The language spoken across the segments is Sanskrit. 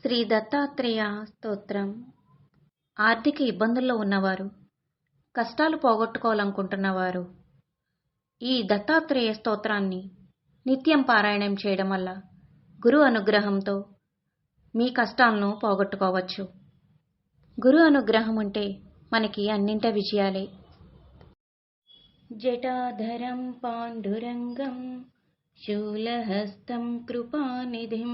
శ్రీ దత్తాత్రేయ స్తోత్రం. ఆర్థిక ఇబ్బందుల్లో ఉన్నవారు కష్టాలు పోగొట్టుకోవాలనుకుంటున్నవారు ఈ దత్తాత్రేయ స్తోత్రాన్ని నిత్యం పారాయణం చేయడం వల్ల గురు అనుగ్రహంతో మీ కష్టాలను పోగొట్టుకోవచ్చు. గురు అనుగ్రహం ఉంటే మనకి అన్నింట విజయాలే. జటాధరం పాండురంగం శూలహస్తం కృపానిధిం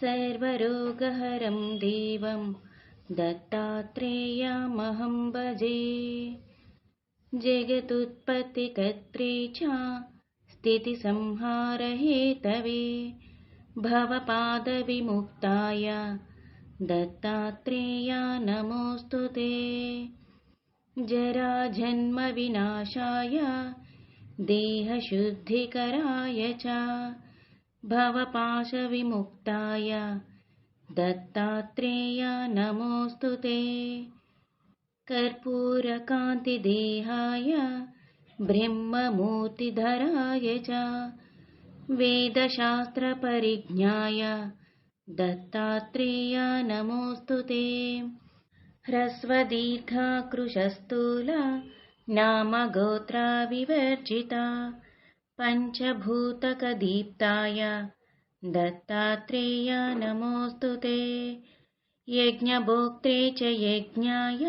सर्वरोगहरं देवं दत्तात्रेयमहं भजे। जगदुत्पत्तिकर्त्रे च स्थितिसंहारहेतवे भवपादविमुक्ताय दत्तात्रेया नमोऽस्तु ते। जराजन्मविनाशाय देहशुद्धिकराय च भवपाशविमुक्ताय दत्तात्रेया नमोऽस्तु ते। कर्पूरकान्तिदेहाय ब्रह्ममूर्तिधराय च वेदशास्त्रपरिज्ञाय दत्तात्रेय नमोऽस्तु ते। ह्रस्वदीर्घाकृशस्थूल नामगोत्राविवर्जिता पञ्चभूतकदीप्ताय दत्तात्रेय नमोऽस्तु ते। यज्ञभोक्त्रे च यज्ञाय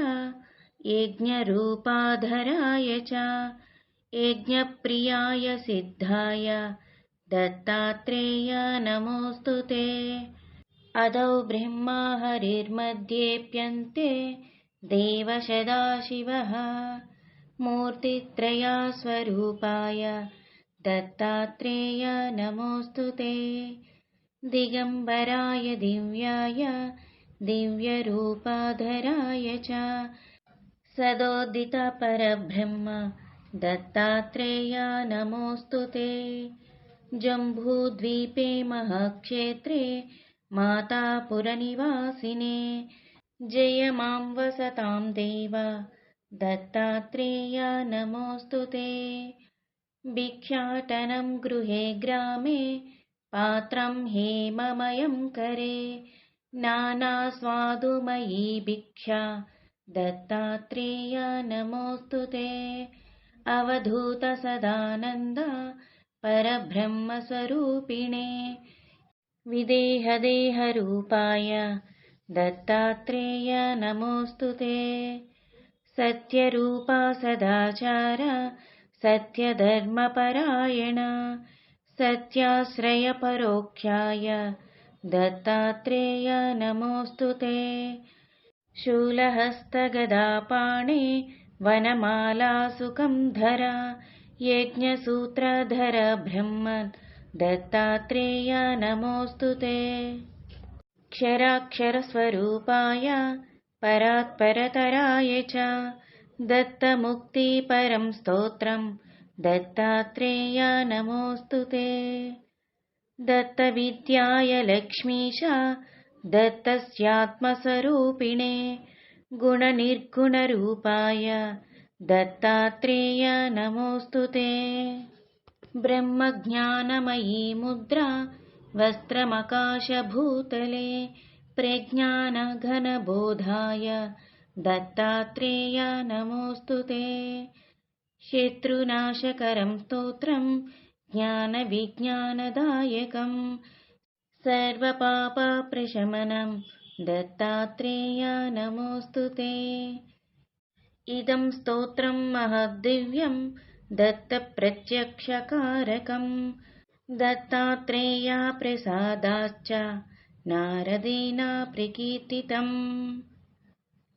यज्ञरूपाधराय च यज्ञप्रियाय सिद्धाय दत्तात्रेय नमोऽस्तु ते। अदौ ब्रह्मा हरिर्मध्येऽप्यन्ते देवसदाशिवः मूर्तित्रयास्वरूपाय दत्तात्रेय नमोऽस्तु ते। दिगम्बराय दिव्याय दिव्यरूपाधराय च। सदोदितपरब्रह्म दत्तात्रेय नमोऽस्तु ते। जम्बूद्वीपे महक्षेत्रे मातापुरनिवासिने। जय मां वसतां देव दत्तात्रेय नमोऽस्तु ते भिक्षाटनं गृहे ग्रामे पात्रं हेममयं करे। नानास्वादुमयी भिक्षा दत्तात्रेय नमोऽस्तु ते। अवधूतसदानन्द परब्रह्मस्वरूपिणे। विदेहदेहरूपाय दत्तात्रेय नमोऽस्तु ते। सत्यरूपा सदाचार सत्यधर्मपरायण। सत्याश्रयपरोक्षाय दत्तात्रेय नमोऽस्तु ते। शूलहस्तगदापाणे वनमालासुकं धर। यज्ञसूत्रधर ब्रह्मन्। दत्तात्रेय नमोऽस्तु ते। क्षराक्षरस्वरूपाय परात्परतराय च दत्तमुक्तिपरं स्तोत्रं। दत्तात्रेय नमोऽस्तु ते। दत्तविद्याय लक्ष्मीश दत्तस्यात्मस्वरूपिणे गुणनिर्गुणरूपाय दत्तात्रेय नमोऽस्तु ते। ब्रह्मज्ञानमयी मुद्रा वस्त्रमकाशभूतले प्रज्ञानघनबोधाय दत्तात्रेया नमोऽस्तु ते। शत्रुनाशकरं स्तोत्रं ज्ञानविज्ञानदायकम् सर्वपापप्रशमनं दत्तात्रेय नमोऽस्तु ते। इदं स्तोत्रं महद्दिव्यं दत्तप्रत्यक्षकारकं दत्तात्रेयाप्रसादाश्च नारदेना प्रकीर्तितम्।